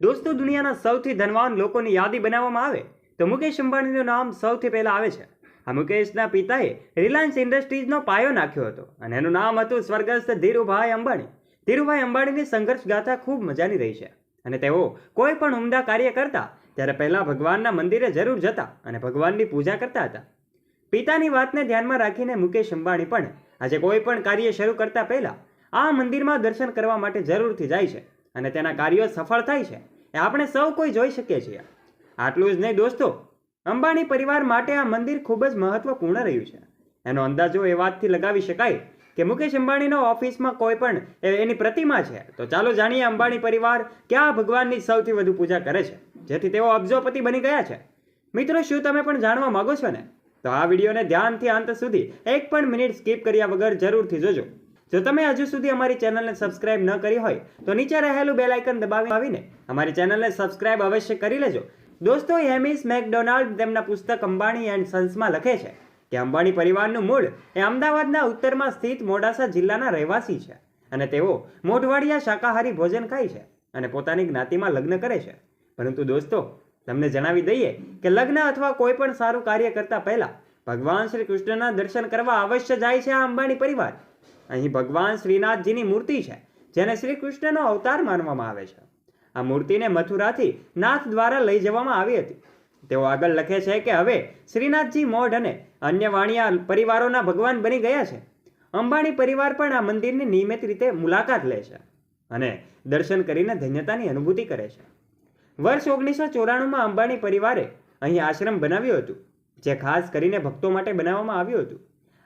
દોસ્તો, દુનિયાના સૌથી ધનવાન લોકોની યાદી બનાવવામાં આવે તો મુકેશ અંબાણીનું નામ સૌથી પહેલાં આવે છે. આ મુકેશના પિતાએ રિલાયન્સ ઇન્ડસ્ટ્રીઝનો પાયો નાખ્યો હતો અને એનું નામ હતું સ્વર્ગસ્થ ધીરુભાઈ અંબાણી. ધીરુભાઈ અંબાણીની સંઘર્ષ ગાથા ખૂબ મજાની રહી છે અને તેઓ કોઈ પણ ઉમદા કાર્ય કરતા ત્યારે પહેલાં ભગવાનના મંદિરે જરૂર જતા અને ભગવાનની પૂજા કરતા હતા. પિતાની વાતને ધ્યાનમાં રાખીને મુકેશ અંબાણી પણ આજે કોઈ પણ કાર્ય શરૂ કરતા પહેલાં આ મંદિરમાં દર્શન કરવા માટે જરૂરથી જાય છે. અને તેના કાર્યો સફળ થાય છે. એ આપણે સૌ કોઈ જોઈ શકીએ છીએ. આટલું જ નહીં દોસ્તો, અંબાણી પરિવાર માટે આ મંદિર ખૂબ જ મહત્વપૂર્ણ રહ્યું છે. એનો અંદાજો એ વાતથી લગાવી શકાય કે મુકેશ અંબાણીનો ઓફિસમાં કોઈ પણ એની પ્રતિમા છે, તો ચાલો જાણીએ અંબાણી પરિવાર ક્યાં ભગવાનની સૌથી વધુ પૂજા કરે છે. જેથી તેઓ અબજોપતિ બની ગયા છે. મિત્રો, શું તમે પણ જાણવા માંગો છો ને? તો આ વિડીયોને ધ્યાનથી અંત સુધી એક પણ મિનિટ સ્કીપ કર્યા વગર જરૂરથી જોજો. જો તમે હજુ સુધી અમારી ચેનલને સબસ્ક્રાઇબ ન કરી હોય, તો નીચે રહેલું બેલ આઇકન આવીને અમારી ચેનલને સબસ્ક્રાઇબ અવશ્ય કરી લેજો. દોસ્તો હેમિસ મેકડોનાલ્ડ તેમના પુસ્તક અંબાણી એન્ડ સન્સમાં લખે છે કે અંબાણી પરિવારનું મૂળ એ અમદાવાદના ઉત્તરમાં સ્થિત મોડાસા જિલ્લાના રહેવાસી છે અને તેઓ મોઢવાડિયા શાકાહારી ભોજન ખાય છે અને પોતાની જ્ઞાતિમાં લગ્ન કરે છે. પરંતુ દોસ્તો, તમને જણાવી દઈએ કે લગ્ન અથવા કોઈ પણ સારું કાર્ય કરતા પહેલા ભગવાન શ્રી કૃષ્ણના દર્શન કરવા અવશ્ય જાય છે આ અંબાણી પરિવાર. અહીં ભગવાન શ્રીનાથજીની મૂર્તિ છે, જેને શ્રી કૃષ્ણનો અવતાર માનવામાં આવે છે. આ મૂર્તિને મથુરાથી નાથ દ્વારા લઈ જવામાં આવી હતી. તેઓ આગળ લખે છે કે હવે શ્રીનાથજી મોઢ અને અન્ય વાણિયા પરિવારોના ભગવાન બની ગયા છે. અંબાણી પરિવાર પણ આ મંદિરની નિયમિત રીતે મુલાકાત લે છે અને દર્શન કરીને ધન્યતાની અનુભૂતિ કરે છે. વર્ષ ઓગણીસો ચોરાણુંમાં અંબાણી પરિવારે અહીં આશ્રમ બનાવ્યું હતું, જે ખાસ કરીને ભક્તો માટે બનાવવામાં આવ્યું હતું.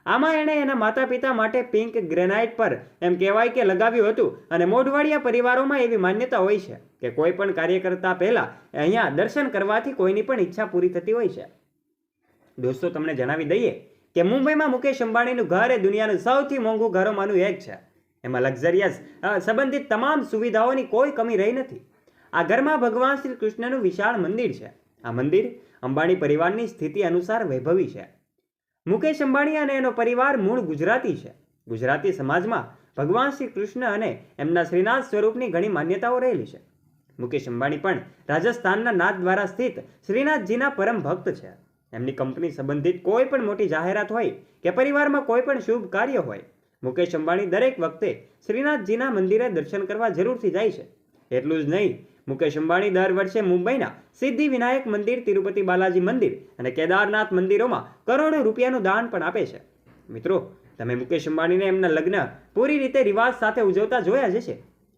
આમાં એણે એના માતા પિતા માટે પિંક ગ્રેનાઇટ પર એમ કહેવાય કે લગાવ્યું હતું. અને મોઢવાડિયા પરિવારોમાં એવી માન્યતા હોય છે કે કોઈ પણ કાર્ય કરતા પહેલા અહીંયા દર્શન કરવાથી કોઈની પણ ઈચ્છા પૂરી થતી હોય છે. દોસ્તો, તમને જણાવી દઈએ કે મુંબઈમાં મુકેશ અંબાણીનું ઘર એ દુનિયાનું સૌથી મોંઘું ઘરોમાંનું એક છે. એમાં લક્ઝરિયસ સંબંધિત તમામ સુવિધાઓની કોઈ કમી રહી નથી. આ ઘરમાં ભગવાન શ્રી કૃષ્ણનું વિશાળ મંદિર છે. આ મંદિર અંબાણી પરિવારની સ્થિતિ અનુસાર વૈભવી છે. મુકેશ અંબાણી અને એનો પરિવાર મૂળ ગુજરાતી છે. ગુજરાતી સમાજમાં ભગવાન શ્રી કૃષ્ણ અને એમના શ્રીનાથ સ્વરૂપની ઘણી માન્યતાઓ રહેલી છે. મુકેશ અંબાણી પણ રાજસ્થાનના નાથ દ્વારા સ્થિત શ્રીનાથજીના પરમ ભક્ત છે. એમની કંપની સંબંધિત કોઈ પણ મોટી જાહેરાત હોય કે પરિવારમાં કોઈ પણ શુભ કાર્ય હોય, મુકેશ અંબાણી દરેક વખતે શ્રીનાથજીના મંદિરે દર્શન કરવા જરૂરથી જાય છે. એટલું જ નહીં મુકેશ અંબાણી દર વર્ષે મુંબઈના સિદ્ધિ વિનાયક મંદિર, તિરુપતિ બાલાજી મંદિર અને કેદારનાથ મંદિરોમાં કરોડો રૂપિયાનું દાન પણ આપે છે. મિત્રો, તમે મુકેશ અંબાણીને એમના લગ્ન પૂરી રીતે રિવાજ સાથે ઉજવતા જોયા જ છે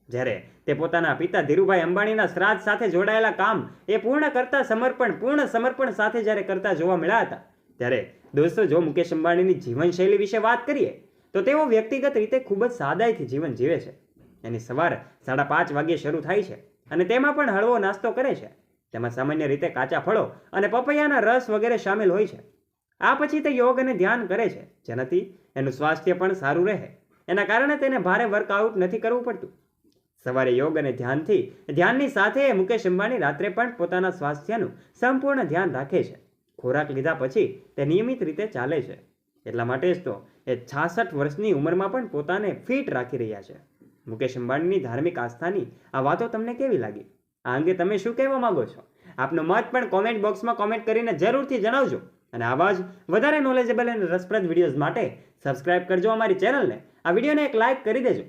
જ્યારે તે પોતાના પિતા ધીરુભાઈ અંબાણીના શ્રાદ્ધ સાથે જોડાયેલા કામ એ પૂર્ણ કરતા સમર્પણ, પૂર્ણ સમર્પણ સાથે જ્યારે કરતા જોવા મળ્યા હતા, ત્યારે દોસ્તો, જો મુકેશ અંબાણીની જીવનશૈલી વિશે વાત કરીએ, તો તેઓ વ્યક્તિગત રીતે ખૂબ જ સાદાઈથી જીવન જીવે છે. એની સવાર સાડા પાંચ વાગ્યે શરૂ થાય છે. અને તેમાં પણ હળવો નાસ્તો કરે છે. તેમાં સામાન્ય રીતે કાચા ફળો અને પપૈયાના રસ વગેરે સામેલ હોય છે. આ પછી તે યોગ અને ધ્યાન કરે છે, જેનાથી એનું સ્વાસ્થ્ય પણ સારું રહે. એના કારણે તેને ભારે વર્કઆઉટ નથી કરવું પડતું. સવારે યોગ અને ધ્યાનથી, ધ્યાનની સાથે મુકેશ અંબાણી રાત્રે પણ પોતાના સ્વાસ્થ્યનું સંપૂર્ણ ધ્યાન રાખે છે. ખોરાક લીધા પછી તે નિયમિત રીતે ચાલે છે. એટલા માટે જ તો એ છાસઠ વર્ષની ઉંમરમાં પણ પોતાને ફિટ રાખી રહ્યા છે. મુકેશ અંબાણીની ધાર્મિક આસ્થાની આ વાતો તમને કેવી લાગી? આ અંગે તમે શું કહેવા માંગો છો? આપનો મત પણ કોમેન્ટ બોક્સમાં કોમેન્ટ કરીને જરૂરથી જણાવજો. અને આવા જ વધારે નોલેજેબલ અને રસપ્રદ વિડીયોઝ માટે સબસ્ક્રાઇબ કરજો અમારી ચેનલને આ વિડીયોને એક લાઇક કરી દેજો.